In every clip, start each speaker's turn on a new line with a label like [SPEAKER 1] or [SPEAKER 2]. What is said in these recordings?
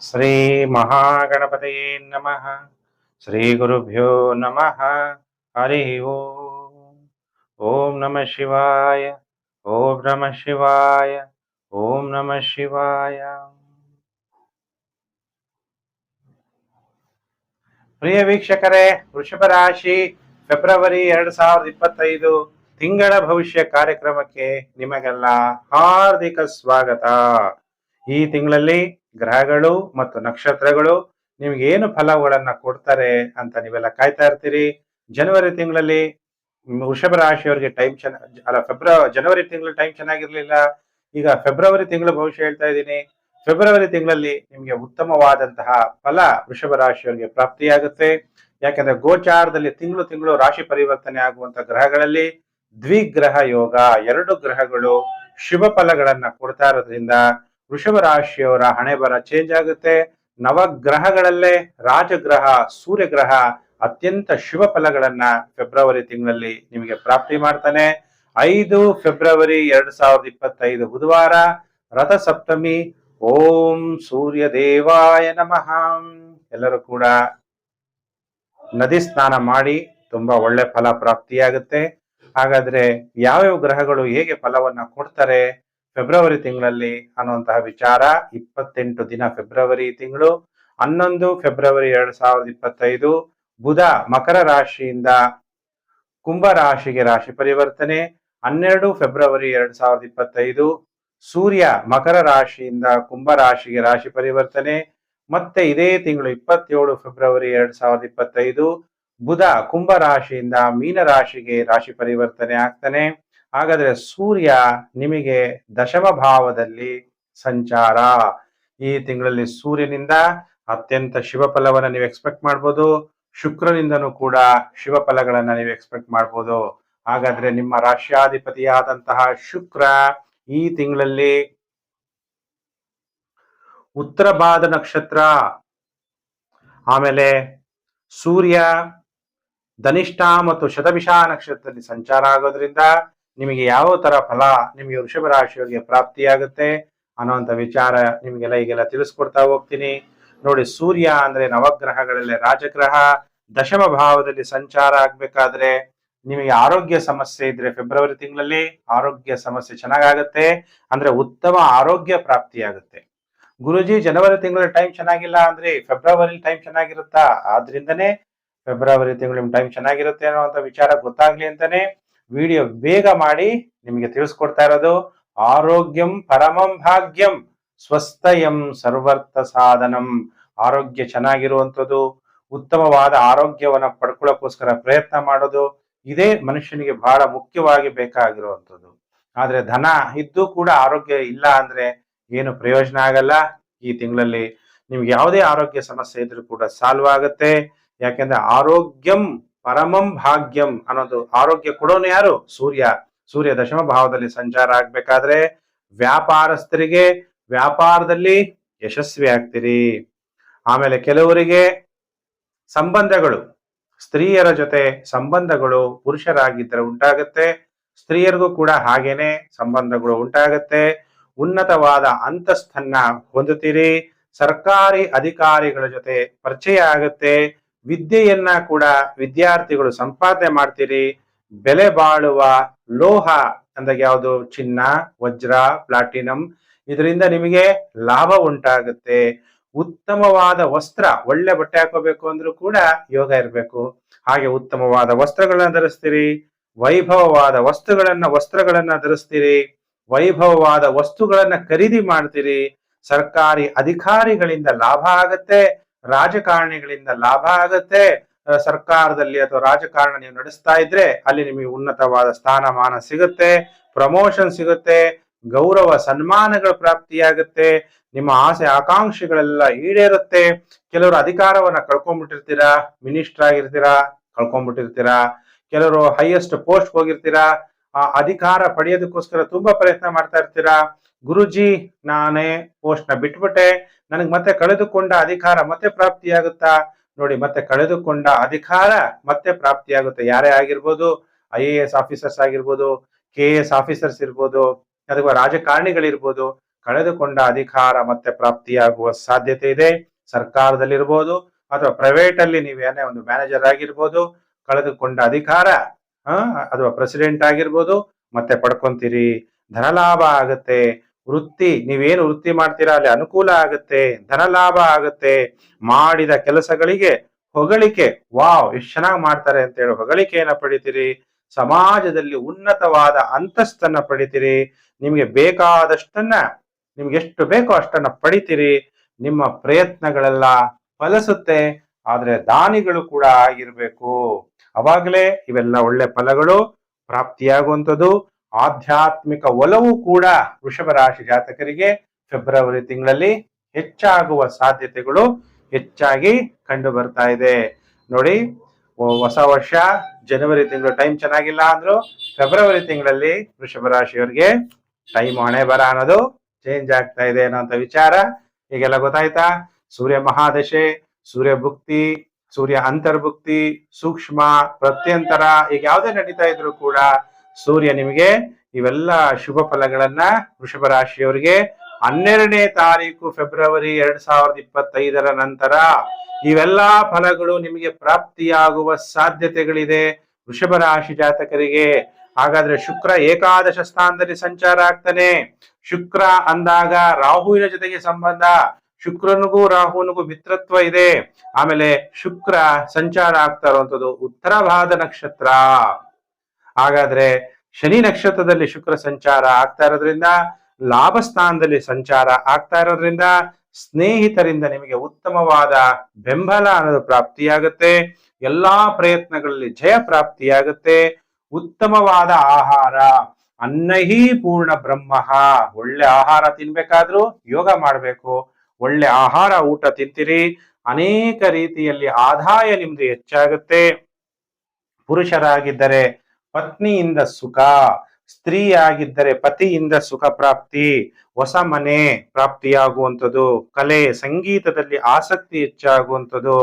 [SPEAKER 1] ಶ್ರೀ ಮಹಾಗಣಪತಯೇ ನಮಃ ಶ್ರೀ ಗುರುಭ್ಯೋ ನಮಃ ಹರಿ ಓಂ ಓಂ ನಮಃ ಶಿವಾಯ ಓಂ ನಮ ಶಿವಾಯ ಓಂ ನಮಃ ಶಿವಾಯ ಪ್ರಿಯ ವೀಕ್ಷಕರೇ, ವೃಷಭ ರಾಶಿ, ಫೆಬ್ರವರಿ ಎರಡ್ ಸಾವಿರದ ಇಪ್ಪತ್ತೈದು ತಿಂಗಳ ಭವಿಷ್ಯ ಕಾರ್ಯಕ್ರಮಕ್ಕೆ ನಿಮಗೆಲ್ಲ ಹಾರ್ದಿಕ ಸ್ವಾಗತ. ಈ ತಿಂಗಳಲ್ಲಿ ಗ್ರಹಗಳು ಮತ್ತು ನಕ್ಷತ್ರಗಳು ನಿಮ್ಗೆ ಏನು ಫಲಗಳನ್ನ ಕೊಡ್ತಾರೆ ಅಂತ ನೀವೆಲ್ಲ ಕಾಯ್ತಾ ಇರ್ತೀರಿ? ಜನವರಿ ತಿಂಗಳಲ್ಲಿ ವೃಷಭ ರಾಶಿಯವರಿಗೆ ಟೈಮ್ ಚೆನ್ನ, ಅಲ್ಲ ಫೆಬ್ರವರಿ ಜನವರಿ ತಿಂಗಳ ಟೈಮ್ ಚೆನ್ನಾಗಿರ್ಲಿಲ್ಲ. ಈಗ ಫೆಬ್ರವರಿ ತಿಂಗಳ ಭವಿಷ್ಯ ಹೇಳ್ತಾ ಇದ್ದೀನಿ. ಫೆಬ್ರವರಿ ತಿಂಗಳಲ್ಲಿ ನಿಮಗೆ ಉತ್ತಮವಾದಂತಹ ಫಲ ವೃಷಭ ರಾಶಿಯವರಿಗೆ ಪ್ರಾಪ್ತಿಯಾಗುತ್ತೆ. ಯಾಕಂದ್ರೆ ಗೋಚಾರದಲ್ಲಿ ತಿಂಗಳು ತಿಂಗಳು ರಾಶಿ ಪರಿವರ್ತನೆ ಆಗುವಂತ ಗ್ರಹಗಳಲ್ಲಿ ದ್ವಿಗ್ರಹ ಯೋಗ, ಎರಡು ಗ್ರಹಗಳು ಶುಭ ಫಲಗಳನ್ನ ಕೊಡ್ತಾ ಇರೋದ್ರಿಂದ ವೃಷಭ ರಾಶಿಯವರ ಹಣೆ ಬರ ಚೇಂಜ್ ಆಗುತ್ತೆ. ನವಗ್ರಹಗಳಲ್ಲೇ ರಾಜಗ್ರಹ, ಸೂರ್ಯಗ್ರಹ ಅತ್ಯಂತ ಶುಭ ಫಲಗಳನ್ನ ಫೆಬ್ರವರಿ ತಿಂಗಳಲ್ಲಿ ನಿಮಗೆ ಪ್ರಾಪ್ತಿ ಮಾಡ್ತಾನೆ. ಐದು ಫೆಬ್ರವರಿ ಎರಡ್ ಸಾವಿರದ ಇಪ್ಪತ್ತೈದು ಬುಧವಾರ, ರಥ ಸಪ್ತಮಿ, ಓಂ ಸೂರ್ಯ ದೇವಾಯ ನಮಃ. ಎಲ್ಲರೂ ಕೂಡ ನದಿ ಸ್ನಾನ ಮಾಡಿ ತುಂಬಾ ಒಳ್ಳೆ ಫಲ ಪ್ರಾಪ್ತಿಯಾಗುತ್ತೆ. ಹಾಗಾದ್ರೆ ಯಾವ್ಯಾವ ಗ್ರಹಗಳು ಹೇಗೆ ಫಲವನ್ನ ಕೊಡ್ತಾರೆ? ಫೆಬ್ರವರಿ ತಿಂಗಳಲ್ಲಿ ಅನ್ನುವಂತಹ ವಿಚಾರ ಇಪ್ಪತ್ತೆಂಟು ದಿನ ಫೆಬ್ರವರಿ ತಿಂಗಳು, ಹನ್ನೊಂದು ಫೆಬ್ರವರಿ ಎರಡ್ ಸಾವಿರದ ಇಪ್ಪತ್ತೈದು, ಬುಧ ಮಕರ ರಾಶಿಯಿಂದ ಕುಂಭ ರಾಶಿಗೆ ರಾಶಿ ಪರಿವರ್ತನೆ, ಹನ್ನೆರಡು ಫೆಬ್ರವರಿ ಎರಡ್ ಸಾವಿರದ ಇಪ್ಪತ್ತೈದು, ಸೂರ್ಯ ಮಕರ ರಾಶಿಯಿಂದ ಕುಂಭ ರಾಶಿಗೆ ರಾಶಿ ಪರಿವರ್ತನೆ, ಮತ್ತೆ ಇದೇ ತಿಂಗಳು ಇಪ್ಪತ್ತೇಳು ಫೆಬ್ರವರಿ ಎರಡ್ ಸಾವಿರದ ಇಪ್ಪತ್ತೈದು, ಬುಧ ಕುಂಭ ರಾಶಿಯಿಂದ ಮೀನ ರಾಶಿಗೆ ರಾಶಿ ಪರಿವರ್ತನೆ ಆಗ್ತಾನೆ. ಹಾಗಾದ್ರೆ ಸೂರ್ಯ ನಿಮಗೆ ದಶಮ ಭಾವದಲ್ಲಿ ಸಂಚಾರ. ಈ ತಿಂಗಳಲ್ಲಿ ಸೂರ್ಯನಿಂದ ಅತ್ಯಂತ ಶಿವಫಲವನ್ನು ಫಲವನ್ನ ನೀವು ಎಕ್ಸ್ಪೆಕ್ಟ್ ಮಾಡ್ಬೋದು. ಶುಕ್ರನಿಂದನೂ ಕೂಡ ಶಿವ ಫಲಗಳನ್ನ ನೀವು ಎಕ್ಸ್ಪೆಕ್ಟ್ ಮಾಡ್ಬೋದು. ಹಾಗಾದ್ರೆ ನಿಮ್ಮ ರಾಶ್ಯಾಧಿಪತಿಯಾದಂತಹ ಶುಕ್ರ ಈ ತಿಂಗಳಲ್ಲಿ ಉತ್ತರ ಭಾದ ನಕ್ಷತ್ರ. ಆಮೇಲೆ ಸೂರ್ಯ ಧನಿಷ್ಠ ಮತ್ತು ಶತಭಿಷಾ ನಕ್ಷತ್ರದಲ್ಲಿ ಸಂಚಾರ ಆಗೋದ್ರಿಂದ ನಿಮಗೆ ಯಾವ ತರ ಫಲ ನಿಮಗೆ ವೃಷಭ ರಾಶಿಯವರಿಗೆ ಪ್ರಾಪ್ತಿಯಾಗುತ್ತೆ ಅನ್ನೋಂಥ ವಿಚಾರ ನಿಮಗೆಲ್ಲ ಈಗೆಲ್ಲ ತಿಳಿಸ್ಕೊಡ್ತಾ ಹೋಗ್ತೀನಿ. ನೋಡಿ, ಸೂರ್ಯ ಅಂದ್ರೆ ನವಗ್ರಹಗಳಲ್ಲಿ ರಾಜಗ್ರಹ, ದಶಮ ಭಾವದಲ್ಲಿ ಸಂಚಾರ ಆಗ್ಬೇಕಾದ್ರೆ ನಿಮಗೆ ಆರೋಗ್ಯ ಸಮಸ್ಯೆ ಇದ್ರೆ ಫೆಬ್ರವರಿ ತಿಂಗಳಲ್ಲಿ ಆರೋಗ್ಯ ಸಮಸ್ಯೆ ಚೆನ್ನಾಗಾಗತ್ತೆ, ಅಂದ್ರೆ ಉತ್ತಮ ಆರೋಗ್ಯ ಪ್ರಾಪ್ತಿಯಾಗುತ್ತೆ. ಗುರುಜಿ, ಜನವರಿ ತಿಂಗಳ ಟೈಮ್ ಚೆನ್ನಾಗಿಲ್ಲ ಅಂದ್ರೆ ಫೆಬ್ರವರಿ ಟೈಮ್ ಚೆನ್ನಾಗಿರುತ್ತಾ? ಆದ್ರಿಂದನೇ ಫೆಬ್ರವರಿ ತಿಂಗಳು ಟೈಮ್ ಚೆನ್ನಾಗಿರುತ್ತೆ ಅನ್ನೋ ವಿಚಾರ ಗೊತ್ತಾಗ್ಲಿ ಅಂತಾನೆ. ವಿಡಿಯೋ ಬೇಗ ಮಾಡಿ ನಿಮಗೆ ತಿಳಿಸ್ಕೊಡ್ತಾ ಇರೋದು, ಆರೋಗ್ಯಂ ಪರಮಂ ಭಾಗ್ಯಂ, ಸ್ವಸ್ಥಯಂ ಸರ್ವರ್ಥ ಸಾಧನಂ. ಆರೋಗ್ಯ ಚೆನ್ನಾಗಿರುವಂಥದ್ದು, ಉತ್ತಮವಾದ ಆರೋಗ್ಯವನ್ನು ಪಡ್ಕೊಳ್ಳೋಕ್ಕೋಸ್ಕರ ಪ್ರಯತ್ನ ಮಾಡೋದು, ಇದೇ ಮನುಷ್ಯನಿಗೆ ಬಹಳ ಮುಖ್ಯವಾಗಿ ಬೇಕಾಗಿರುವಂಥದ್ದು. ಆದರೆ ಧನ ಇದ್ದು ಕೂಡ ಆರೋಗ್ಯ ಇಲ್ಲ ಅಂದರೆ ಏನು ಪ್ರಯೋಜನ ಆಗಲ್ಲ. ಈ ತಿಂಗಳಲ್ಲಿ ನಿಮ್ಗೆ ಯಾವುದೇ ಆರೋಗ್ಯ ಸಮಸ್ಯೆ ಇದ್ರೂ ಕೂಡ ಸಾಲ್ವ್ ಆಗುತ್ತೆ. ಯಾಕೆಂದ್ರೆ ಆರೋಗ್ಯಂ ಪರಮಂ ಭಾಗ್ಯಂ ಅನ್ನೋದು ಆರೋಗ್ಯ ಕೊಡೋನು ಯಾರು? ಸೂರ್ಯ. ಸೂರ್ಯ ದಶಮ ಭಾವದಲ್ಲಿ ಸಂಚಾರ ಆಗ್ಬೇಕಾದ್ರೆ ವ್ಯಾಪಾರಸ್ಥರಿಗೆ ವ್ಯಾಪಾರದಲ್ಲಿ ಯಶಸ್ವಿ ಆಗ್ತೀರಿ. ಆಮೇಲೆ ಕೆಲವರಿಗೆ ಸಂಬಂಧಗಳು, ಸ್ತ್ರೀಯರ ಜೊತೆ ಸಂಬಂಧಗಳು ಪುರುಷರಾಗಿದ್ದರೆ ಉಂಟಾಗತ್ತೆ, ಸ್ತ್ರೀಯರಿಗೂ ಕೂಡ ಹಾಗೇನೆ ಸಂಬಂಧಗಳು ಉಂಟಾಗತ್ತೆ. ಉನ್ನತವಾದ ಅಂತಸ್ತನ್ನ ಹೊಂದುತ್ತೀರಿ. ಸರ್ಕಾರಿ ಅಧಿಕಾರಿಗಳ ಜೊತೆ ಪರಿಚಯ ಆಗತ್ತೆ. ವಿದ್ಯೆಯನ್ನ ಕೂಡ ವಿದ್ಯಾರ್ಥಿಗಳು ಸಂಪಾದನೆ ಮಾಡ್ತೀರಿ. ಬೆಲೆ ಬಾಳುವ ಲೋಹ ಅಂದಾಗ ಯಾವುದು? ಚಿನ್ನ, ವಜ್ರ, ಪ್ಲಾಟಿನಂ. ಇದರಿಂದ ನಿಮಗೆ ಲಾಭ ಉಂಟಾಗುತ್ತೆ. ಉತ್ತಮವಾದ ವಸ್ತ್ರ, ಒಳ್ಳೆ ಬಟ್ಟೆ ಹಾಕೋಬೇಕು ಅಂದ್ರೂ ಕೂಡ ಯೋಗ ಇರಬೇಕು. ಹಾಗೆ ಉತ್ತಮವಾದ ವಸ್ತ್ರಗಳನ್ನ ಧರಿಸ್ತೀರಿ. ವೈಭವವಾದ ವಸ್ತುಗಳನ್ನ, ವಸ್ತ್ರಗಳನ್ನ ಧರಿಸ್ತೀರಿ. ವೈಭವವಾದ ವಸ್ತುಗಳನ್ನ ಖರೀದಿ ಮಾಡ್ತೀರಿ. ಸರ್ಕಾರಿ ಅಧಿಕಾರಿಗಳಿಂದ ಲಾಭ ಆಗತ್ತೆ. ರಾಜಕಾರಣಿಗಳಿಂದ ಲಾಭ ಆಗತ್ತೆ. ಸರ್ಕಾರದಲ್ಲಿ ಅಥವಾ ರಾಜಕಾರಣ ನೀವು ನಡೆಸ್ತಾ ಇದ್ರೆ ಅಲ್ಲಿ ನಿಮಗೆ ಉನ್ನತವಾದ ಸ್ಥಾನಮಾನ ಸಿಗುತ್ತೆ, ಪ್ರಮೋಷನ್ ಸಿಗುತ್ತೆ, ಗೌರವ ಸನ್ಮಾನಗಳ ಪ್ರಾಪ್ತಿಯಾಗುತ್ತೆ, ನಿಮ್ಮ ಆಸೆ ಆಕಾಂಕ್ಷೆಗಳೆಲ್ಲ ಈಡೇರುತ್ತೆ. ಕೆಲವರು ಅಧಿಕಾರವನ್ನ ಕಳ್ಕೊಂಡ್ಬಿಟ್ಟಿರ್ತೀರಾ, ಮಿನಿಸ್ಟರ್ ಆಗಿರ್ತೀರಾ, ಕಳ್ಕೊಂಡ್ಬಿಟ್ಟಿರ್ತೀರಾ, ಕೆಲವರು ಹೈಯೆಸ್ಟ್ ಪೋಸ್ಟ್ ಹೋಗಿರ್ತೀರಾ, ಆ, ಅಧಿಕಾರ ಪಡೆಯೋದಕ್ಕೋಸ್ಕರ ತುಂಬಾ ಪ್ರಯತ್ನ ಮಾಡ್ತಾ ಇರ್ತೀರಾ. ಗುರುಜಿ, ನಾನೇ ಪೋಸ್ಟ್ನ ಬಿಟ್ಬಿಟ್ಟೆ ನನಗೆ ಮತ್ತೆ ಕಳೆದುಕೊಂಡ ಅಧಿಕಾರ ಮತ್ತೆ ಪ್ರಾಪ್ತಿಯಾಗುತ್ತಾ? ನೋಡಿ, ಮತ್ತೆ ಕಳೆದುಕೊಂಡ ಅಧಿಕಾರ ಮತ್ತೆ ಪ್ರಾಪ್ತಿಯಾಗುತ್ತೆ. ಯಾರೇ ಆಗಿರ್ಬೋದು, ಐ ಎ ಎಸ್ ಆಫೀಸರ್ಸ್ ಆಗಿರ್ಬೋದು, ಕೆ ಎ ಎಸ್ ಆಫೀಸರ್ಸ್ ಇರ್ಬೋದು, ಅಥವಾ ರಾಜಕಾರಣಿಗಳಿರ್ಬೋದು, ಕಳೆದುಕೊಂಡ ಅಧಿಕಾರ ಮತ್ತೆ ಪ್ರಾಪ್ತಿಯಾಗುವ ಸಾಧ್ಯತೆ ಇದೆ. ಸರ್ಕಾರದಲ್ಲಿರ್ಬೋದು ಅಥವಾ ಪ್ರೈವೇಟ್ ಅಲ್ಲಿ ನೀವೇನೇ ಒಂದು ಮ್ಯಾನೇಜರ್ ಆಗಿರ್ಬೋದು, ಕಳೆದುಕೊಂಡ ಅಧಿಕಾರ ಅಥವಾ ಪ್ರೆಸಿಡೆಂಟ್ ಆಗಿರ್ಬೋದು, ಮತ್ತೆ ಪಡ್ಕೊಂತೀರಿ. ಧನಲಾಭ ಆಗತ್ತೆ. ವೃತ್ತಿ, ನೀವೇನು ವೃತ್ತಿ ಮಾಡ್ತೀರಾ? ಅಲ್ಲಿ ಅನುಕೂಲ ಆಗುತ್ತೆ, ಧನಲಾಭ ಆಗುತ್ತೆ. ಮಾಡಿದ ಕೆಲಸಗಳಿಗೆ ಹೊಗಳಿಕೆ. ವಾವ್ ಎಷ್ಟು ಚೆನ್ನಾಗಿ ಮಾಡ್ತಾರೆ ಅಂತ ಹೇಳಿ ಹೊಗಳಿಕೆಯನ್ನ ಪಡಿತೀರಿ. ಸಮಾಜದಲ್ಲಿ ಉನ್ನತವಾದ ಅಂತಸ್ತನ್ನ ಪಡಿತೀರಿ. ನಿಮಗೆ ಬೇಕಾದಷ್ಟನ್ನ, ನಿಮ್ಗೆ ಎಷ್ಟು ಬೇಕೋ ಅಷ್ಟನ್ನ ಪಡಿತೀರಿ. ನಿಮ್ಮ ಪ್ರಯತ್ನಗಳೆಲ್ಲ ಫಲಿಸುತ್ತೆ. ಆದ್ರೆ ದಾನಿಗಳು ಕೂಡ ಆಗಿರ್ಬೇಕು. ಅವಾಗಲೇ ಇವೆಲ್ಲ ಒಳ್ಳೆ ಫಲಗಳು, ಪ್ರಾಪ್ತಿಯಾಗುವಂಥದ್ದು. ಆಧ್ಯಾತ್ಮಿಕ ಒಲವು ಕೂಡ ವೃಷಭ ರಾಶಿ ಜಾತಕರಿಗೆ ಫೆಬ್ರವರಿ ತಿಂಗಳಲ್ಲಿ ಹೆಚ್ಚಾಗುವ ಸಾಧ್ಯತೆಗಳು ಹೆಚ್ಚಾಗಿ ಕಂಡು ಬರ್ತಾ ಇದೆ. ನೋಡಿ ಹೊಸ ವರ್ಷ, ಜನವರಿ ತಿಂಗಳು ಟೈಮ್ ಚೆನ್ನಾಗಿಲ್ಲ ಅಂದ್ರು ಫೆಬ್ರವರಿ ತಿಂಗಳಲ್ಲಿ ವೃಷಭ ರಾಶಿಯವರಿಗೆ ಟೈಮ್ ಹಣೆ ಬರ ಅನ್ನೋದು ಚೇಂಜ್ ಆಗ್ತಾ ಇದೆ ಅನ್ನೋಂಥ ವಿಚಾರ. ಈಗೆಲ್ಲ ಗೊತ್ತಾಯ್ತಾ? ಸೂರ್ಯ ಮಹಾದಶೆ, ಸೂರ್ಯ ಭುಕ್ತಿ, ಸೂರ್ಯ ಅಂತರ್ಭುಕ್ತಿ, ಸೂಕ್ಷ್ಮ, ಪ್ರತ್ಯಂತರ, ಈಗ ಯಾವುದೇ ನಡೀತಾ ಇದ್ರು ಕೂಡ ಸೂರ್ಯ ನಿಮಗೆ ಇವೆಲ್ಲ ಶುಭ ಫಲಗಳನ್ನ ವೃಷಭ ರಾಶಿಯವರಿಗೆ ಹನ್ನೆರಡನೇ ತಾರೀಕು ಫೆಬ್ರವರಿ ಎರಡ್ ಸಾವಿರದ ಇಪ್ಪತ್ತೈದರ ನಂತರ ಇವೆಲ್ಲಾ ಫಲಗಳು ನಿಮಗೆ ಪ್ರಾಪ್ತಿಯಾಗುವ ಸಾಧ್ಯತೆಗಳಿದೆ. ವೃಷಭ ರಾಶಿ ಜಾತಕರಿಗೆ ಹಾಗಾದ್ರೆ ಶುಕ್ರ ಏಕಾದಶ ಸ್ಥಾನದಲ್ಲಿ ಸಂಚಾರ ಆಗ್ತಾನೆ. ಶುಕ್ರ ಅಂದಾಗ ರಾಹುವಿನ ಜೊತೆಗೆ ಸಂಬಂಧ. ಶುಕ್ರನಿಗೂ ರಾಹುನಿಗೂ ಮಿತ್ರತ್ವ ಇದೆ. ಆಮೇಲೆ ಶುಕ್ರ ಸಂಚಾರ ಆಗ್ತಾ ಇರುವಂತದ್ದು ಉತ್ತರ ಭಾದ ನಕ್ಷತ್ರ. ಹಾಗಾದ್ರೆ ಶನಿ ನಕ್ಷತ್ರದಲ್ಲಿ ಶುಕ್ರ ಸಂಚಾರ ಆಗ್ತಾ ಇರೋದ್ರಿಂದ, ಲಾಭ ಸ್ಥಾನದಲ್ಲಿ ಸಂಚಾರ ಆಗ್ತಾ ಇರೋದ್ರಿಂದ ಸ್ನೇಹಿತರಿಂದ ನಿಮಗೆ ಉತ್ತಮವಾದ ಬೆಂಬಲ ಅನ್ನೋದು ಪ್ರಾಪ್ತಿಯಾಗುತ್ತೆ. ಎಲ್ಲಾ ಪ್ರಯತ್ನಗಳಲ್ಲಿ ಜಯ ಪ್ರಾಪ್ತಿಯಾಗುತ್ತೆ. ಉತ್ತಮವಾದ ಆಹಾರ ಅನ್ನಹಿ ಪೂರ್ಣ ಬ್ರಹ್ಮ, ಒಳ್ಳೆ ಆಹಾರ ತಿನ್ಬೇಕಾದ್ರೂ ಯೋಗ ಮಾಡಬೇಕು. ಒಳ್ಳೆ ಆಹಾರ, ಊಟ ತಿಂತೀರಿ. ಅನೇಕ ರೀತಿಯಲ್ಲಿ ಆದಾಯ ನಿಮ್ದು ಹೆಚ್ಚಾಗುತ್ತೆ. ಪುರುಷರಾಗಿದ್ದರೆ ಪತ್ನಿಯಿಂದ ಸುಖ, ಸ್ತ್ರೀಯಾಗಿದ್ದರೆ ಪತಿಯಿಂದ ಸುಖ ಪ್ರಾಪ್ತಿ, ಹೊಸ ಮನೆ ಪ್ರಾಪ್ತಿಯಾಗುವಂಥದ್ದು, ಕಲೆ, ಸಂಗೀತದಲ್ಲಿ ಆಸಕ್ತಿ ಹೆಚ್ಚಾಗುವಂಥದ್ದು,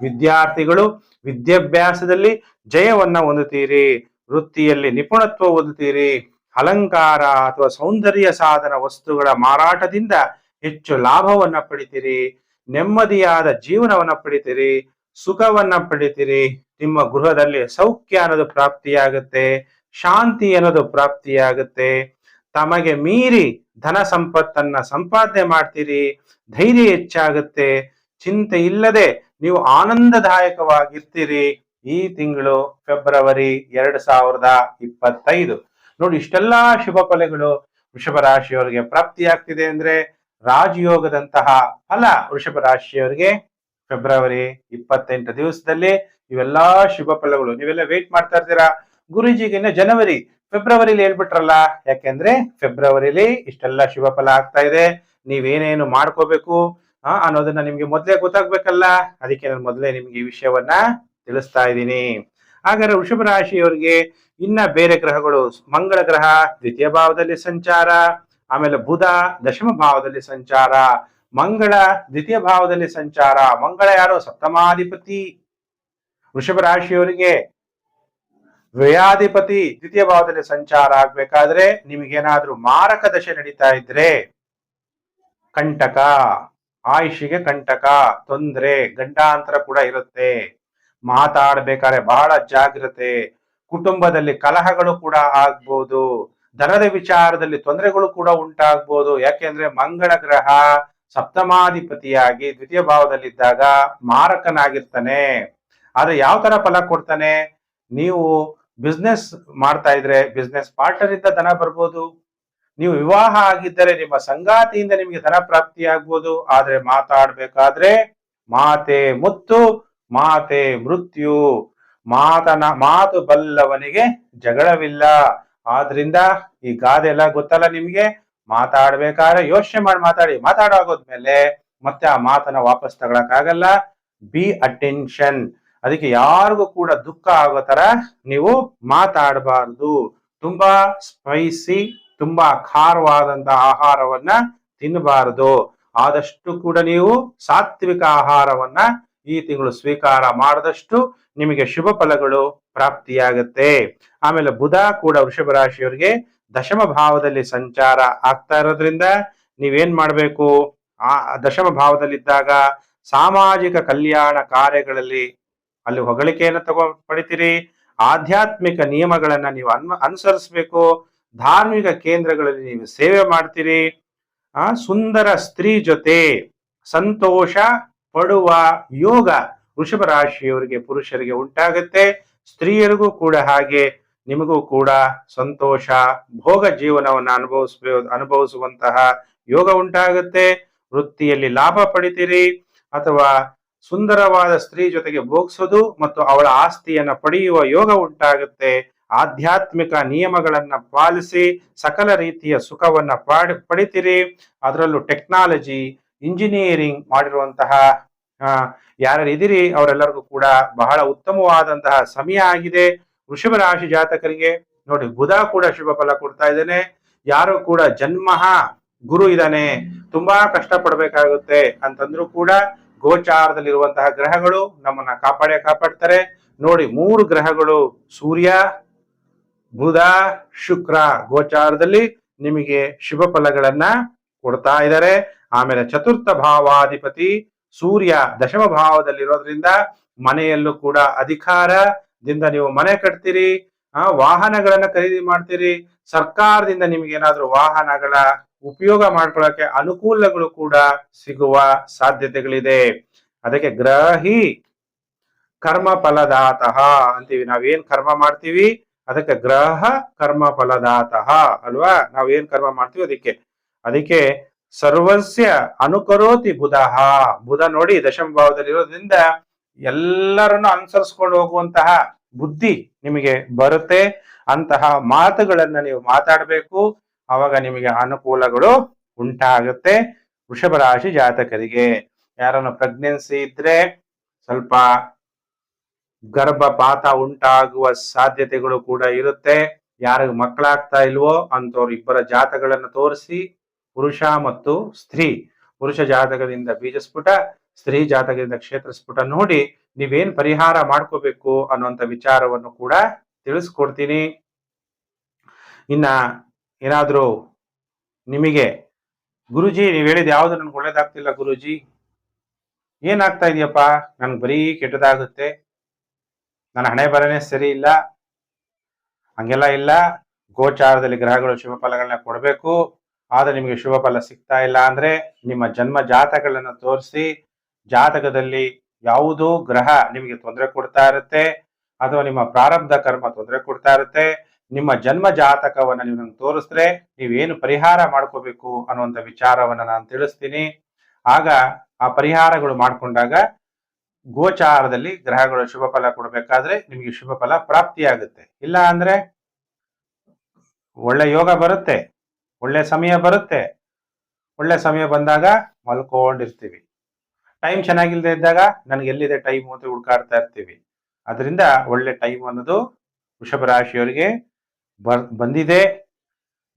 [SPEAKER 1] ವಿದ್ಯಾರ್ಥಿಗಳು ವಿದ್ಯಾಭ್ಯಾಸದಲ್ಲಿ ಜಯವನ್ನ ಹೊಂದುತ್ತೀರಿ, ವೃತ್ತಿಯಲ್ಲಿ ನಿಪುಣತ್ವ ಹೊಂದುತ್ತೀರಿ, ಅಲಂಕಾರ ಅಥವಾ ಸೌಂದರ್ಯ ಸಾಧನ ವಸ್ತುಗಳ ಮಾರಾಟದಿಂದ ಹೆಚ್ಚು ಲಾಭವನ್ನ ಪಡಿತೀರಿ, ನೆಮ್ಮದಿಯಾದ ಜೀವನವನ್ನ ಪಡಿತೀರಿ ಸುಖವನ್ನ ಪಡಿತೀರಿ. ನಿಮ್ಮ ಗೃಹದಲ್ಲಿ ಸೌಖ್ಯ ಅನ್ನೋದು ಪ್ರಾಪ್ತಿಯಾಗುತ್ತೆ. ಶಾಂತಿ ಅನ್ನೋದು ಪ್ರಾಪ್ತಿಯಾಗುತ್ತೆ. ತಮಗೆ ಮೀರಿ ಧನ ಸಂಪತ್ತನ್ನ ಸಂಪಾದನೆ ಮಾಡ್ತೀರಿ. ಧೈರ್ಯ ಹೆಚ್ಚಾಗುತ್ತೆ. ಚಿಂತೆ ಇಲ್ಲದೆ ನೀವು ಆನಂದದಾಯಕವಾಗಿರ್ತೀರಿ. ಈ ತಿಂಗಳು ಫೆಬ್ರವರಿ ಎರಡ್ ಸಾವಿರದ ಇಪ್ಪತ್ತೈದು. ನೋಡಿ, ಇಷ್ಟೆಲ್ಲಾ ಶುಭ ಫಲಗಳು ವೃಷಭ ರಾಶಿಯವರಿಗೆ ಪ್ರಾಪ್ತಿಯಾಗ್ತಿದೆ ಅಂದ್ರೆ ರಾಜಯೋಗದಂತಹ ಫಲ ವೃಷಭ ರಾಶಿಯವರಿಗೆ ಫೆಬ್ರವರಿ ಇಪ್ಪತ್ತೆಂಟು ದಿವಸದಲ್ಲಿ ಇವೆಲ್ಲಾ ಶುಭ ಫಲಗಳು. ನೀವೆಲ್ಲ ವೇಟ್ ಮಾಡ್ತಾ ಇರ್ತೀರಾ? ಗುರುಜಿಗೆ ಇನ್ನು ಜನವರಿ, ಫೆಬ್ರವರಿಲಿ ಹೇಳ್ಬಿಟ್ರಲ್ಲ, ಯಾಕೆಂದ್ರೆ ಫೆಬ್ರವರಿಲಿ ಇಷ್ಟೆಲ್ಲ ಶುಭ ಫಲ ಆಗ್ತಾ ಇದೆ. ನೀವೇನೇನು ಮಾಡ್ಕೋಬೇಕು ಅನ್ನೋದನ್ನ ನಿಮ್ಗೆ ಮೊದಲೇ ಗೊತ್ತಾಗ್ಬೇಕಲ್ಲ? ಅದಕ್ಕೆ ನಾನು ಮೊದಲೇ ನಿಮ್ಗೆ ಈ ವಿಷಯವನ್ನ ತಿಳಿಸ್ತಾ ಇದ್ದೀನಿ. ಹಾಗಾದ್ರೆ ವೃಷಭ ರಾಶಿಯವರಿಗೆ ಇನ್ನ ಬೇರೆ ಗ್ರಹಗಳು, ಮಂಗಳ ಗ್ರಹ, ದ್ವಿತೀಯ ಭಾವದಲ್ಲಿ ಸಂಚಾರ, ಆಮೇಲೆ ಬುಧ, ದಶಮ ಭಾವದಲ್ಲಿ ಸಂಚಾರ. ಮಂಗಳ ದ್ವಿತೀಯ ಭಾವದಲ್ಲಿ ಸಂಚಾರ. ಮಂಗಳ ಯಾರು? ಸಪ್ತಮಾಧಿಪತಿ. ವೃಷಭ ರಾಶಿಯವರಿಗೆ ವ್ಯಯಾಧಿಪತಿ ದ್ವಿತೀಯ ಭಾವದಲ್ಲಿ ಸಂಚಾರ ಆಗ್ಬೇಕಾದ್ರೆ ನಿಮಗೇನಾದ್ರೂ ಮಾರಕ ದಶೆ ನಡೀತಾ ಇದ್ರೆ ಕಂಟಕ. ಆಯುಷಿಗೆ ಕಂಟಕ. ತೊಂದ್ರೆ, ಗಂಡಾಂತರ ಕೂಡ ಇರುತ್ತೆ. ಮಾತಾಡ್ಬೇಕಾದ್ರೆ ಬಹಳ ಜಾಗ್ರತೆ. ಕುಟುಂಬದಲ್ಲಿ ಕಲಹಗಳು ಕೂಡ ಆಗ್ಬೋದು. ಧನದ ವಿಚಾರದಲ್ಲಿ ತೊಂದರೆಗಳು ಕೂಡ ಉಂಟಾಗ್ಬೋದು. ಯಾಕೆಂದ್ರೆ ಮಂಗಳ ಗ್ರಹ ಸಪ್ತಮಾಧಿಪತಿಯಾಗಿ ದ್ವಿತೀಯ ಭಾವದಲ್ಲಿದ್ದಾಗ ಮಾರಕನಾಗಿರ್ತಾನೆ. ಆದ್ರೆ ಯಾವ ತರ ಫಲ ಕೊಡ್ತಾನೆ? ನೀವು ಬಿಸ್ನೆಸ್ ಮಾಡ್ತಾ ಇದ್ರೆ ಬಿಸ್ನೆಸ್ ಪಾರ್ಟ್ನರ್ ಇಂದ ಧನ ಬರ್ಬೋದು. ನೀವು ವಿವಾಹ ಆಗಿದ್ದರೆ ನಿಮ್ಮ ಸಂಗಾತಿಯಿಂದ ನಿಮಗೆ ಧನ ಪ್ರಾಪ್ತಿ ಆಗ್ಬೋದು. ಆದ್ರೆ ಮಾತಾಡ್ಬೇಕಾದ್ರೆ ಮಾತೆ ಮುತ್ತು, ಮಾತೆ ಮೃತ್ಯು. ಮಾತನ, ಮಾತು ಬಲ್ಲವನಿಗೆ ಜಗಳವಿಲ್ಲ. ಆದ್ರಿಂದ ಈ ಗಾದೆ ಎಲ್ಲ ಗೊತ್ತಲ್ಲ ನಿಮ್ಗೆ? ಮಾತಾಡ್ಬೇಕಾದ್ರೆ ಯೋಚನೆ ಮಾಡಿ ಮಾತಾಡಿ. ಮಾತಾಡೋಗೋದ್ಮೇಲೆ ಮತ್ತೆ ಆ ಮಾತನ್ನ ವಾಪಸ್ ತಗೊಳಕ್ಕಾಗಲ್ಲ. ಬಿ ಅಟೆನ್ಷನ್ ಅದಕ್ಕೆ ಯಾರಿಗೂ ಕೂಡ ದುಃಖ ಆಗೋ ತರ ನೀವು ಮಾತಾಡಬಾರ್ದು. ತುಂಬಾ ಸ್ಪೈಸಿ ತುಂಬಾ ಖಾರವಾದಂತ ಆಹಾರವನ್ನ ತಿನ್ನಬಾರದು. ಆದಷ್ಟು ಕೂಡ ನೀವು ಸಾತ್ವಿಕ ಆಹಾರವನ್ನ ಈ ತಿಂಗಳು ಸ್ವೀಕಾರ ಮಾಡದಷ್ಟು ನಿಮಗೆ ಶುಭ ಫಲಗಳು ಪ್ರಾಪ್ತಿಯಾಗುತ್ತೆ. ಆಮೇಲೆ ಬುಧ ಕೂಡ ವೃಷಭ ರಾಶಿಯವರಿಗೆ ದಶಮ ಭಾವದಲ್ಲಿ ಸಂಚಾರ ಆಗ್ತಾ ಇರೋದ್ರಿಂದ ನೀವೇನ್ ಮಾಡಬೇಕು? ಆ ದಶಮ ಭಾವದಲ್ಲಿದ್ದಾಗ ಸಾಮಾಜಿಕ ಕಲ್ಯಾಣ ಕಾರ್ಯಗಳಲ್ಲಿ ಅಲ್ಲಿ ಹೊಗಳಿಕೆಯನ್ನು ತಗೋ ಪಡಿತೀರಿ, ಆಧ್ಯಾತ್ಮಿಕ ನಿಯಮಗಳನ್ನ ನೀವು ಅನ್ ಅನುಸರಿಸಬೇಕು, ಧಾರ್ಮಿಕ ಕೇಂದ್ರಗಳಲ್ಲಿ ನೀವು ಸೇವೆ ಮಾಡ್ತೀರಿ. ಆ ಸುಂದರ ಸ್ತ್ರೀ ಜೊತೆ ಸಂತೋಷ ಪಡುವ ಯೋಗ ವೃಷಭ ರಾಶಿಯವರಿಗೆ ಪುರುಷರಿಗೆ ಉಂಟಾಗುತ್ತೆ. ಸ್ತ್ರೀಯರಿಗೂ ಕೂಡ ಹಾಗೆ. ನಿಮಗೂ ಕೂಡ ಸಂತೋಷ, ಭೋಗ ಜೀವನವನ್ನು ಅನುಭವಿಸ ಅನುಭವಿಸುವಂತಹ ಯೋಗ ಉಂಟಾಗುತ್ತೆ. ವೃತ್ತಿಯಲ್ಲಿ ಲಾಭ ಪಡಿತೀರಿ ಅಥವಾ ಸುಂದರವಾದ ಸ್ತ್ರೀ ಜೊತೆಗೆ ಭೋಗಿಸೋದು ಮತ್ತು ಅವಳ ಆಸ್ತಿಯನ್ನ ಪಡೆಯುವ ಯೋಗ ಉಂಟಾಗುತ್ತೆ. ಆಧ್ಯಾತ್ಮಿಕ ನಿಯಮಗಳನ್ನ ಪಾಲಿಸಿ ಸಕಲ ರೀತಿಯ ಸುಖವನ್ನ ಪಾಡಿ, ಪಡಿತೀರಿ. ಅದರಲ್ಲೂ ಟೆಕ್ನಾಲಜಿ, ಇಂಜಿನಿಯರಿಂಗ್ ಮಾಡಿರುವಂತಹ ಯಾರು ಇದಿರಿ ಅವರೆಲ್ಲರಿಗೂ ಕೂಡ ಬಹಳ ಉತ್ತಮವಾದಂತಹ ಸಮಯ ಆಗಿದೆ. ವೃಷಭ ರಾಶಿ ಜಾತಕರಿಗೆ ನೋಡಿ, ಬುಧ ಕೂಡ ಶುಭ ಫಲ ಕೊಡ್ತಾ ಇದ್ದಾನೆ. ಯಾರು ಕೂಡ ಜನ್ಮ ಗುರು ಇದ್ದಾನೆ. ತುಂಬಾ ಕಷ್ಟ ಪಡ್ಬೇಕಾಗುತ್ತೆ ಅಂತಂದ್ರೂ ಕೂಡ ಗೋಚಾರದಲ್ಲಿರುವಂತಹ ಗ್ರಹಗಳು ನಮ್ಮನ್ನ ಕಾಪಾಡೇ ಕಾಪಾಡ್ತಾರೆ. ನೋಡಿ, ಮೂರು ಗ್ರಹಗಳು, ಸೂರ್ಯ, ಬುಧ, ಶುಕ್ರ ಗೋಚಾರದಲ್ಲಿ ನಿಮಗೆ ಶುಭ ಫಲಗಳನ್ನ ಕೊಡ್ತಾ ಇದ್ದಾರೆ. ಆಮೇಲೆ ಚತುರ್ಥ ಭಾವಾಧಿಪತಿ ಸೂರ್ಯ ದಶಮ ಭಾವದಲ್ಲಿರೋದ್ರಿಂದ ಮನೆಯಲ್ಲೂ ಕೂಡ ಅಧಿಕಾರದಿಂದ ನೀವು ಮನೆ ಕಟ್ತೀರಿ, ಆ, ವಾಹನಗಳನ್ನ ಖರೀದಿ ಮಾಡ್ತೀರಿ, ಸರ್ಕಾರದಿಂದ ನಿಮ್ಗೆ ಏನಾದ್ರು ವಾಹನಗಳ ಉಪಯೋಗ ಮಾಡ್ಕೊಳ್ಳೋಕೆ ಅನುಕೂಲಗಳು ಕೂಡ ಸಿಗುವ ಸಾಧ್ಯತೆಗಳಿದೆ. ಅದಕ್ಕೆ ಗ್ರಹಿ ಕರ್ಮ ಫಲದಾತಃ ಅಂತೀವಿ. ನಾವೇನ್ ಕರ್ಮ ಮಾಡ್ತೀವಿ? ಅದಕ್ಕೆ ಗ್ರಹ ಕರ್ಮ ಫಲದಾತಃ ಅಲ್ವಾ? ನಾವೇನ್ ಕರ್ಮ ಮಾಡ್ತೀವಿ? ಅದಕ್ಕೆ ಅದಕ್ಕೆ ಸರ್ವಸ್ಯ ಅನುಕರೋತಿ ಬುಧ. ಬುಧ ನೋಡಿ ದಶಮ ಭಾವದಲ್ಲಿರೋದ್ರಿಂದ ಎಲ್ಲರನ್ನು ಅನುಸರಿಸ್ಕೊಂಡು ಹೋಗುವಂತಹ ಬುದ್ಧಿ ನಿಮಗೆ ಬರುತ್ತೆ ಅಂತಹ ಮಾತುಗಳನ್ನ ನೀವು ಮಾತಾಡಬೇಕು. ಅವಾಗ ನಿಮಗೆ ಅನುಕೂಲಗಳು ಉಂಟಾಗುತ್ತೆ ವೃಷಭ ರಾಶಿ ಜಾತಕರಿಗೆ. ಯಾರನ್ನ ಪ್ರೆಗ್ನೆನ್ಸಿ ಇದ್ರೆ ಸ್ವಲ್ಪ ಗರ್ಭಪಾತ ಉಂಟಾಗುವ ಸಾಧ್ಯತೆಗಳು ಕೂಡ ಇರುತ್ತೆ. ಯಾರಿಗೆ ಮಕ್ಕಳಾಗ್ತಾ ಇಲ್ವೋ ಅಂತವ್ರು ಇಬ್ಬರ ಜಾತಗಳನ್ನು ತೋರಿಸಿ ಪುರುಷ ಮತ್ತು ಸ್ತ್ರೀ. ಪುರುಷ ಜಾತಕದಿಂದ ಬೀಜಸ್ಫುಟ ಸ್ತ್ರೀ ಜಾತಕದಿಂದ ಕ್ಷೇತ್ರ ಸ್ಫುಟ ನೋಡಿ ನೀವೇನ್ ಪರಿಹಾರ ಮಾಡ್ಕೋಬೇಕು ಅನ್ನುವಂತ ವಿಚಾರವನ್ನು ಕೂಡ ತಿಳಿಸ್ಕೊಡ್ತೀನಿ. ಇನ್ನ ಏನಾದ್ರೂ ನಿಮಗೆ ಗುರುಜಿ, ನೀವು ಹೇಳಿದ ಯಾವ್ದು ನನ್ಗೆ ಒಳ್ಳೇದಾಗ್ತಿಲ್ಲ ಗುರುಜಿ? ಏನಾಗ್ತಾ ಇದೆಯಪ್ಪ? ನನ್ಗೆ ಬರೀ ಕೆಟ್ಟದಾಗುತ್ತೆ. ನನ್ನ ಹಣೆ ಬರನೇ ಸರಿ ಇಲ್ಲ. ಹಂಗೆಲ್ಲ ಇಲ್ಲ. ಗೋಚಾರದಲ್ಲಿ ಗ್ರಹಗಳು ಶುಭ ಫಲಗಳನ್ನ ಕೊಡಬೇಕು. ಆದ್ರೆ ನಿಮಗೆ ಶುಭ ಫಲ ಸಿಗ್ತಾ ಇಲ್ಲ ಅಂದ್ರೆ ನಿಮ್ಮ ಜನ್ಮ ಜಾತಕಗಳನ್ನ ತೋರಿಸಿ ಜಾತಕದಲ್ಲಿ ಯಾವುದೋ ಗ್ರಹ ನಿಮಗೆ ತೊಂದರೆ ಕೊಡ್ತಾ ಇರುತ್ತೆ, ಅಥವಾ ನಿಮ್ಮ ಪ್ರಾರಬ್ಧ ಕರ್ಮ ತೊಂದರೆ ಕೊಡ್ತಾ ಇರುತ್ತೆ, ನಿಮ್ಮ ಜನ್ಮ ಜಾತಕವನ್ನ ನೀವು ನಂಗೆ ತೋರಿಸಿದ್ರೆ ನೀವೇನು ಪರಿಹಾರ ಮಾಡ್ಕೋಬೇಕು ಅನ್ನುವಂಥ ವಿಚಾರವನ್ನ ನಾನು ತಿಳಿಸ್ತೀನಿ. ಆಗ ಆ ಪರಿಹಾರಗಳು ಮಾಡ್ಕೊಂಡಾಗ ಗೋಚಾರದಲ್ಲಿ ಗ್ರಹಗಳು ಶುಭ ಫಲ ಕೊಡಬೇಕಾದ್ರೆ ನಿಮಗೆ ಶುಭ ಫಲ ಪ್ರಾಪ್ತಿಯಾಗುತ್ತೆ. ಇಲ್ಲ ಅಂದ್ರೆ ಒಳ್ಳೆ ಯೋಗ ಬರುತ್ತೆ, ಒಳ್ಳೆ ಸಮಯ ಬರುತ್ತೆ. ಒಳ್ಳೆ ಸಮಯ ಬಂದಾಗ ಮಲ್ಕೊಂಡಿರ್ತೀವಿ. ಟೈಮ್ ಚೆನ್ನಾಗಿಲ್ಲದೆ ಇದ್ದಾಗ ನನಗೆ ಎಲ್ಲಿದೆ ಟೈಮ್ ಅಂತ ಹುಡ್ಕಾಡ್ತಾ ಇರ್ತೀವಿ. ಅದರಿಂದ ಒಳ್ಳೆ ಟೈಮ್ ಅನ್ನೋದು ವೃಷಭ ರಾಶಿಯವರಿಗೆ ಬರ್, ಬಂದಿದೆ.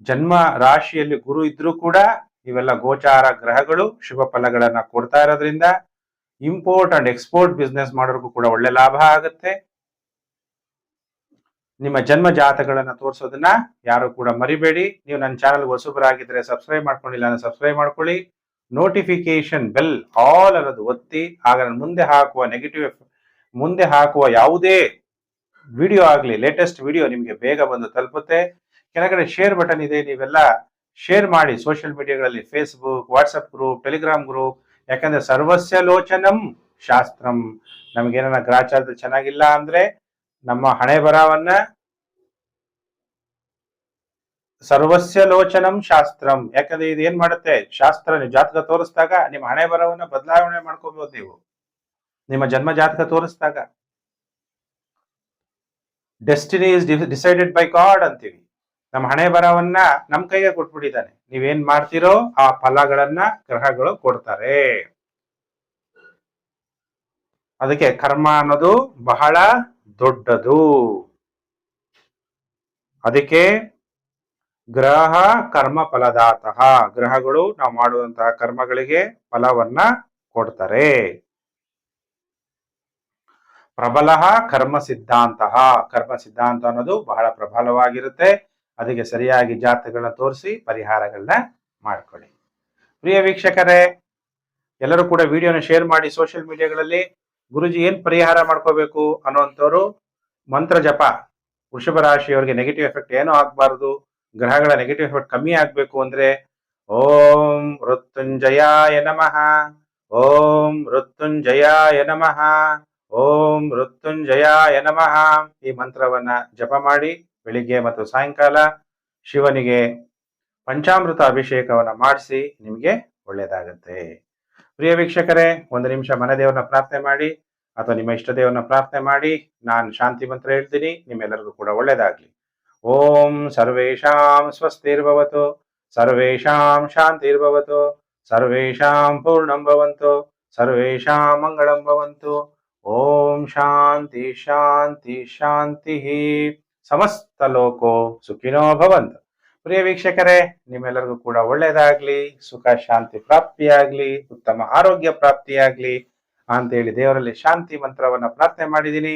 [SPEAKER 1] ಜನ್ಮ ರಾಶಿಯಲ್ಲಿ ಗುರು ಇದ್ರೂ ಕೂಡ ಇವೆಲ್ಲ ಗೋಚಾರ ಗ್ರಹಗಳು ಶುಭ ಫಲಗಳನ್ನ ಕೊಡ್ತಾ ಇರೋದ್ರಿಂದ ಇಂಪೋರ್ಟ್ ಅಂಡ್ ಎಕ್ಸ್ಪೋರ್ಟ್ ಬಿಸ್ನೆಸ್ ಮಾಡೋರ್ಗೂ ಕೂಡ ಒಳ್ಳೆ ಲಾಭ ಆಗುತ್ತೆ. ನಿಮ್ಮ ಜನ್ಮ ಜಾತಗಳನ್ನ ತೋರಿಸೋದನ್ನ ಯಾರು ಕೂಡ ಮರಿಬೇಡಿ. ನೀವು ನನ್ನ ಚಾನಲ್ ಹೊಸಬರಾಗಿದ್ರೆ ಸಬ್ಸ್ಕ್ರೈಬ್ ಮಾಡ್ಕೊಂಡಿಲ್ಲ ಅಂದ್ರೆ ಸಬ್ಸ್ಕ್ರೈಬ್ ಮಾಡ್ಕೊಳ್ಳಿ. ನೋಟಿಫಿಕೇಶನ್ ಬೆಲ್ ಆಲ್ ಅನ್ನೋದು ಒತ್ತಿ, ಆಗ ನಾನು ಮುಂದೆ ಹಾಕುವ ನೆಗೆಟಿವ್ ಮುಂದೆ ಹಾಕುವ ಯಾವುದೇ ವಿಡಿಯೋ ಆಗಲಿ ಲೇಟೆಸ್ಟ್ ವಿಡಿಯೋ ನಿಮಗೆ ಬೇಗ ಬಂದು ತಲುಪುತ್ತೆ. ಕೆಳಗಡೆ ಶೇರ್ ಬಟನ್ ಇದೆ, ನೀವೆಲ್ಲ ಶೇರ್ ಮಾಡಿ social ಮೀಡಿಯಾಗಳಲ್ಲಿ Facebook WhatsApp group Telegram group ಯಾಕಂದ್ರೆ ಸರ್ವಸ್ಯ ಲೋಚನಂ ಶಾಸ್ತ್ರಂ ನಮಗೇನ ಗ್ರಾಚಾರದ ಚೆನ್ನಾಗಿಲ್ಲ ಅಂದ್ರೆ ನಮ್ಮ ಹಣೆ ಬರವನ್ನ ಸರ್ವಸ್ಯ ಲೋಚನಂ ಶಾಸ್ತ್ರಂ. ಯಾಕಂದ್ರೆ ಇದು ಏನ್ ಮಾಡುತ್ತೆ? ಶಾಸ್ತ್ರ ನೀವು ಜಾತಕ ತೋರಿಸಿದಾಗ ನಿಮ್ಮ ಹಣೆ ಬರವನ್ನ ಬದಲಾವಣೆ ಮಾಡ್ಕೋಬಹುದು ನೀವು. ನಿಮ್ಮ ಜನ್ಮ ಜಾತಕ ತೋರಿಸಿದಾಗ. Destiny is decided by God ಅಂತೀವಿ. ನಮ್ಮ ಹಣೆ ಬರವನ್ನ ನಮ್ ಕೈಗೆ ಕೊಟ್ಬಿಟ್ಟಿದ್ದಾನೆ. ನೀವೇನ್ ಮಾಡ್ತಿರೋ ಆ ಫಲಗಳನ್ನ ಗ್ರಹಗಳು ಕೊಡ್ತಾರೆ. ಅದಕ್ಕೆ ಕರ್ಮ ಅನ್ನೋದು ಬಹಳ ದೊಡ್ಡದು. ಅದಕ್ಕೆ ಗ್ರಹ ಕರ್ಮ ಫಲದಾತಃ. ಗ್ರಹಗಳು ನಾವು ಮಾಡುವಂತಹ ಕರ್ಮಗಳಿಗೆ ಫಲವನ್ನ ಕೊಡ್ತಾರೆ. ಪ್ರಬಲ ಕರ್ಮ ಸಿದ್ಧಾಂತ. ಕರ್ಮ ಸಿದ್ಧಾಂತ ಅನ್ನೋದು ಬಹಳ ಪ್ರಬಲವಾಗಿರುತ್ತೆ. ಅದಕ್ಕೆ ಸರಿಯಾಗಿ ಜಾತಗಳನ್ನ ತೋರಿಸಿ ಪರಿಹಾರಗಳನ್ನ ಮಾಡ್ಕೊಳ್ಳಿ. ಪ್ರಿಯ ವೀಕ್ಷಕರೇ, ಎಲ್ಲರೂ ಕೂಡ ವಿಡಿಯೋನ ಶೇರ್ ಮಾಡಿ ಸೋಷಿಯಲ್ ಮೀಡಿಯಾಗಳಲ್ಲಿ, ಗುರುಜಿ ಏನ್ ಪರಿಹಾರ ಮಾಡ್ಕೋಬೇಕು ಅನ್ನೋಂಥವ್ರು, ಮಂತ್ರ ಜಪ. ವೃಷಭ ರಾಶಿಯವರಿಗೆ ನೆಗೆಟಿವ್ ಎಫೆಕ್ಟ್ ಏನೂ ಆಗ್ಬಾರ್ದು. ಗ್ರಹಗಳ ನೆಗೆಟಿವ್ ಎಫೆಕ್ಟ್ ಕಮ್ಮಿ ಆಗ್ಬೇಕು ಅಂದ್ರೆ, ಓಂ ಮೃತ್ಯುಂಜಯಾಯ ನಮಃ, ಓಂ ಮೃತ್ಯುಂಜಯಾಯ ನಮಃ, ಓಂ ಮೃತ್ಯುಂಜಯಾಯ ನಮಃ. ಈ ಮಂತ್ರವನ್ನ ಜಪ ಮಾಡಿ ಬೆಳಿಗ್ಗೆ ಮತ್ತು ಸಾಯಂಕಾಲ ಶಿವನಿಗೆ ಪಂಚಾಮೃತ ಅಭಿಷೇಕವನ್ನ ಮಾಡಿಸಿ ನಿಮಗೆ ಒಳ್ಳೇದಾಗತ್ತೆ ಪ್ರಿಯ ವೀಕ್ಷಕರೇ, ಒಂದು ನಿಮಿಷ ಮನದೇವರನ್ನ ಪ್ರಾರ್ಥನೆ ಮಾಡಿ ಅಥವಾ ನಿಮ್ಮ ಇಷ್ಟ ದೇವರನ್ನ ಪ್ರಾರ್ಥನೆ ಮಾಡಿ, ನಾನು ಶಾಂತಿ ಮಂತ್ರ ಹೇಳ್ತೀನಿ, ನಿಮ್ಮೆಲ್ಲರಿಗೂ ಕೂಡ ಒಳ್ಳೇದಾಗ್ಲಿ ಓಂ ಸರ್ವೇಷಾಂ ಸ್ವಸ್ತಿರ್ಭವತು ಸರ್ವೇಷಾಂ ಶಾಂತಿರ್ಭವತು ಸರ್ವೇಷಾಂ ಪೂರ್ಣಂ ಭವಂತು ಸರ್ವೇಷಾಂ ಮಂಗಳಂ ಭವಂತು ಓಂ ಶಾಂತಿ ಶಾಂತಿ ಶಾಂತಿ ಸಮಸ್ತ ಲೋಕೋ ಸುಖಿನೋ ಭವಂತು ಪ್ರಿಯ ವೀಕ್ಷಕರೇ, ನಿಮ್ಮೆಲ್ಲರಿಗೂ ಕೂಡ ಒಳ್ಳೇದಾಗ್ಲಿ ಸುಖ, ಶಾಂತಿ ಪ್ರಾಪ್ತಿಯಾಗ್ಲಿ, ಉತ್ತಮ ಆರೋಗ್ಯ ಪ್ರಾಪ್ತಿಯಾಗ್ಲಿ ಅಂತೇಳಿ ದೇವರಲ್ಲಿ ಶಾಂತಿ ಮಂತ್ರವನ್ನ ಪ್ರಾರ್ಥನೆ ಮಾಡಿದ್ದೀನಿ.